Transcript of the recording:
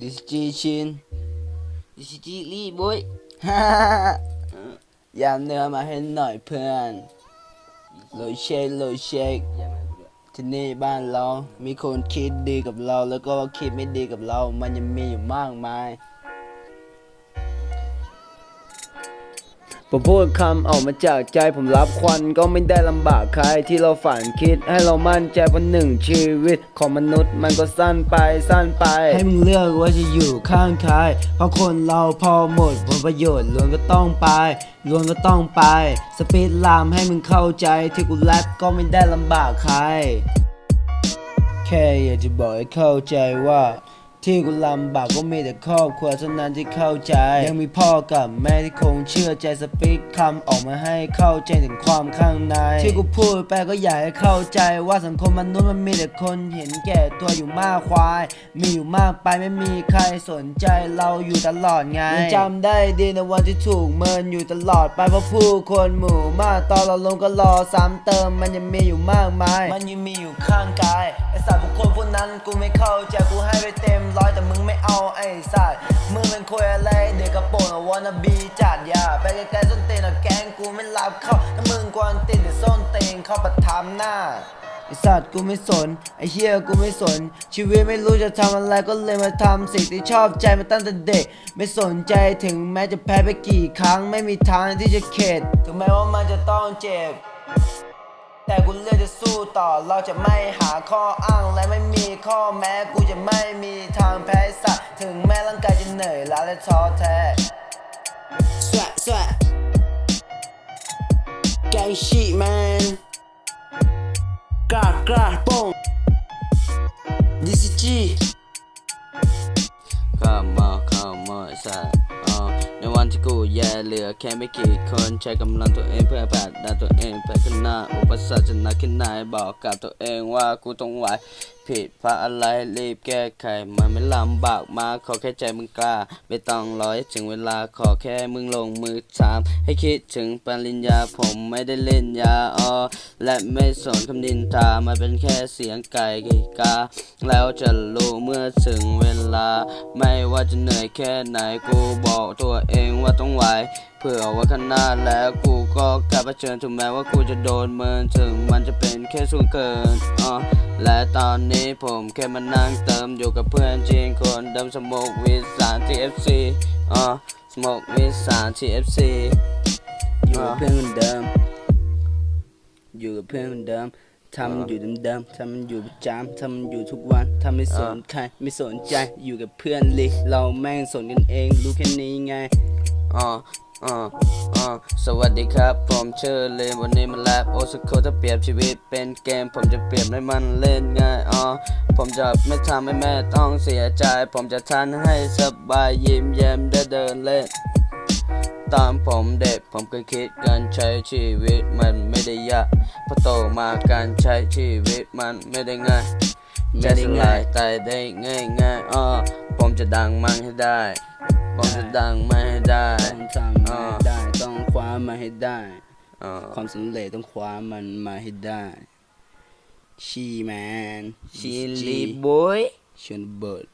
ดิสจีชินดิสจิลี่ boy ฮ่ายามเนื้อมาให้หน่อยเพื่อนโลเชคโลเชคอย่ามาให้กูด้วยที่นี่บ้านเรา มีคนคิดดีกับเรา แล้วก็คิดไม่ดีกับเรา มันยังมีอยู่มากมาย ผมพูดคำออกมาจากใจผมรับควันก็ไม่ได้ลำบากใครที่เราฝันคิด ให้เรามั่นใจเพราะหนึ่งชีวิตของมนุษย์มันก็สั้นไปสั้นไป ให้มึงเลือกว่าจะอยู่ข้างใครเพราะคนเราพอหมดผลประโยชน์ล้วนก็ต้องไปล้วนก็ต้องไป สปีดลามให้มึงเข้าใจที่กูแรปก็ไม่ได้ลำบากใคร แค่อยากจะบอกให้เข้าใจว่า ที่กูลำบากก็มีแต่ครอบครัวเท่านั้นที่เข้าใจ ยังมีพ่อกับแม่ที่คงเชื่อใจสปีกคำออกมาให้เข้าใจถึงความข้างใน ที่กูพูดไปก็อยากให้เข้าใจว่าสังคมมนุษย์มันมีแต่คนเห็นแก่ตัวอยู่มากควาย มีอยู่มากไปไม่มีใครสนใจเราอยู่ตลอดไงยังจำได้ดีในวันที่ถูกเมินอยู่ตลอดไปเพราะผู้คนหมู่มากตอนเราลงก็รอซ้ำเติมมันยังมีอยู่มากมาย มันยังมีอยู่ข้างกายไอสัตว์บุคคลพวกนั้นกูไม่เข้าใจกูให้ไปเต็มร้อยแต่มึงไม่เอาไอ้สัตว์มึงเป็นคุยอะไรเด็กกระโปรงอะวานาบีจัดยาไปไกลๆส้นเตีนอะแกงกูไม่รับเข้าถ้ามึงกวนตีนหรือส้นเตีนเข้าประทามหน้าไอสัตว์กูไม่สนไอเฮียกูไม่สน ชีวิตไม่รู้จะทำอะไรก็เลยมาทำสิ่งที่ชอบใจมาตั้งแต่เด็ก ไม่สนใจถึงแม้จะแพ้ไปกี่ครั้ง ไม่มีทางที่จะเข็ดถึงแม้ว่ามันจะต้องเจ็บ แต่กูเลือกจะสู้ต่อ เราจะไม่หาข้ออ้างและไม่มีข้อแม้กูจะไม่มีทางแพ้สัตว์ถึงแม้ร่างกายจะเหนื่อยล้าและท้อแท้สวะสวะแกงชีแมนกล้ากราโป้งดิสจี เหลือแค่ไม่กี่คนใช้กำลังตัวเองเพื่อผลักดันตัวเองไปข้างหน้าอุปสรรคจะหนักแค่ไหนบอกกับตัวเองว่ากูต้องไหว ผิดพราะอะไรรีบแก้ไขมันไม่ลำบากมากขอแค่ใจมึงกล้า ไม่ต้องรอให้ถึงเวลาขอแค่มึงลงมือทำให้คิดถึงปริญญาผมไม่ได้เล่นยาออและไม่สนคำนินทามันเป็นแค่เสียงไก่กา แล้วจะรู้เมื่อถึงเวลา ไม่ว่าจะเหนื่อยแค่ไหนกูบอกตัวเองว่าต้องไหว เพื่อว่าข้างหน้าแล้วกูก็กลับมาเชิญถึงแม้ว่ากูจะโดนเมินถึงมันจะเป็นแค่ส่วนเกินอะและตอนนี้ผมแค่มานั่งเติมอยู่กับเพื่อนจริงคนเดิมสมกวิสาน TFC อะสมกวิสาน TFC อยู่กับเพื่อนเดิมอยู่กับเพื่อนเดิมทำอยู่เดิมๆทำอยู่ประจำทำอยู่ทุกวันทำไม่สนใครไม่สนใจอยู่กับเพื่อนลิเราแม่งสนกันเองรู้แค่นี้ไงอ่า อ่าอ่าสวัสดีครับ ผมเชื่อเลนวันนี้มาแลบโอสโคถ้าเปรียบชีวิตเป็นเกม ผมจะเปรียบให้มันเล่นง่ายอ่าผมจะไม่ทำให้แม่ต้องเสียใจ ผมจะทันให้สบายยิ้มแย้มได้เดินเล่นตอนผมเด็กผมเคยคิดการใช้ชีวิตมันไม่ได้ยากพอโตมาการใช้ชีวิตมันไม่ได้ง่ายไม่จะได้สง่าลายตายได้ง่ายง่ายอ้อผมจะดังมันให้ได้ ผมจะดังมันให้ได้ต้องทำมาให้ได้ต้องคว้ามาให้ได้อ่าความสำเร็จต้องคว้ามันมาให้ได้ชีแมนชิลลี่บอยชนเบิร์ด